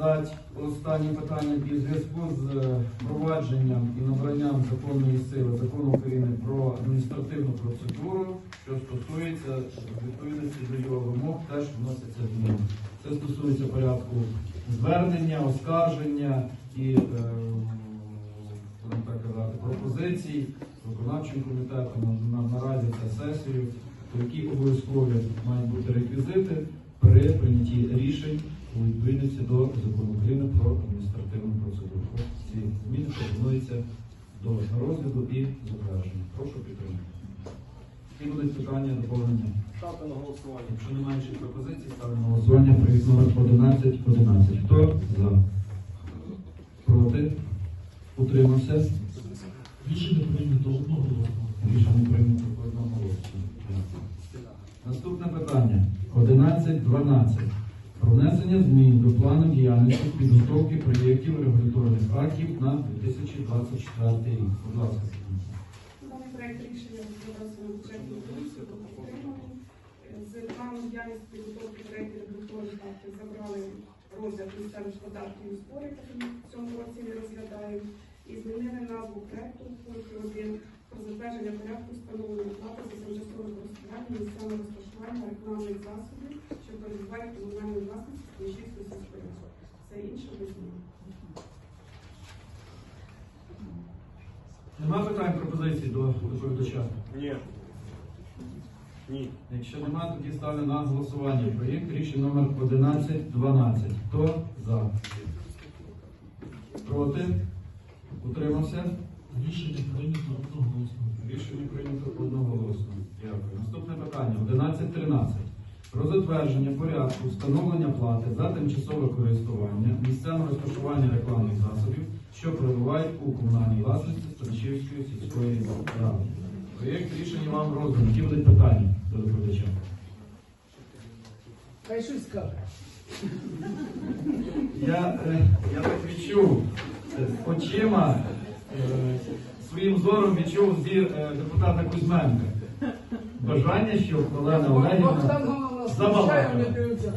розглядати останні питання і зв'язку з е, впровадженням і набранням законної сили закону України про адміністративну процедуру, що стосується відповідності до його вимог, теж вносяться зміни. Це стосується порядку звернення, оскарження і е, так казати, пропозицій виконавчим комітетом на, на, наразі це сесію, які обов'язкові мають бути реквізити при прийнятті рішень у відповідності до закону України про адміністративну процедуру. Ці зміни пропонуються до розгляду і затвердження. Прошу підтримати. Які будуть питання, доповнення? Ставте на голосування. Якщо немає інших пропозицій, ставлю на голосування проєкт номер 11 11. Хто за? Проти? Утримався? Рішення прийнято одноголосно. Рішення прийнято одноголосно. Наступне питання 11.12. Внесення змін до плану діяльності підготовки проєктів регуляторних актів на 2024 рік. Будь ласка. Даний проект рішення розглядався на підтриманий. З плану діяльності підготовки проєктів регуляторних актів забрали розгляд місцевих податків і ми в цьому році не розглядаємо, і змінили назву проекту пункту 1 про затвердження порядку встановлення плати за тимчасове користування місцевого розташування рекламних засобів, що перебувають у комунальній власності Київської сільської ради. Все інше змін. Нема питань пропозицій до доповідача? Ні. Ні. Якщо нема, тоді ставлю на голосування. Проєкт рішення номер 1112. Хто за? Проти? Утримався? Рішення прийнято одноголосно. Рішення прийнято одноголосно. Дякую. Наступне питання 11.13. Про затвердження порядку встановлення плати за тимчасове користування місцями розташування рекламних засобів, що перебувають у комунальній власності Станишівської сільської ради. Проєкт рішення вам розданий. Які будуть питання до доповідача? Хай щось скаже. Я, е, я так відчув е, очима, своїм зором відчув зір е, депутата Кузьменка. Бажання, що Олена Олегівна Богдан Галана забалакала. скучає, не дивиться.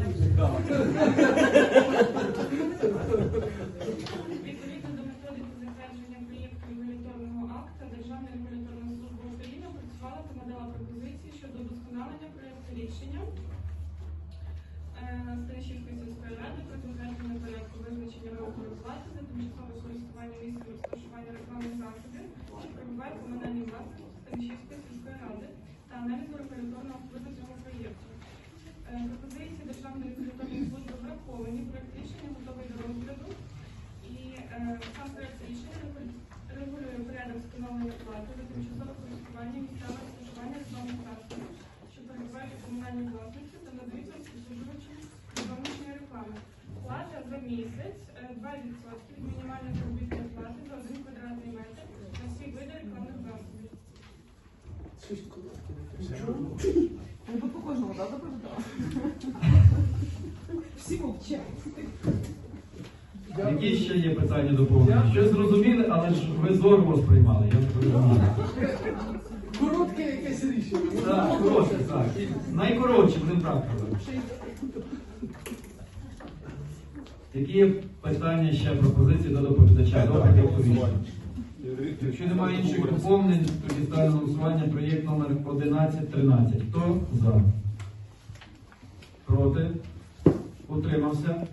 Відповідно до методики затвердження проєкту регуляторного акта, Державна регуляторна служба України опрацювала та надала пропозиції щодо удосконалення проєкту рішення е, Станишівської сільської ради про затвердження порядку визначення розміру плати за тимчасове користування місцем розташування рекламних засобів, що перебувають в комунальній власності Станишівської сільської ради та аналізу регуляторного впливу цього проєкту. Е, Пропозиції Державної регуляторної служби враховані, проєкт рішення готовий до розгляду. І е, сам проект рішення регулює порядок встановлення плати за тимчасове користування місцевого розташування рекламних засобів, що перебувають у комунальній власності та надаються обслуговувачам зовнішньої реклами. Плата за місяць е, 2% від мінімальної заробітної плати за 1 квадратний метр на всі види рекламних засобів. Щось коротке. Ну, по кожному, да, доповідала? Всі мовчать. Які ще є питання доповнення? Щось зрозуміли, але ж ви зорво сприймали. Я. Коротке якесь рішення. Так, коротше, так. Найкоротше, будемо так казати. Які є питання ще пропозиції до доповідача? До проєкту рішення? Якщо немає інших доповнень, тоді ставлю голосування проєкт номер 1113. Хто за? Проти? Утримався?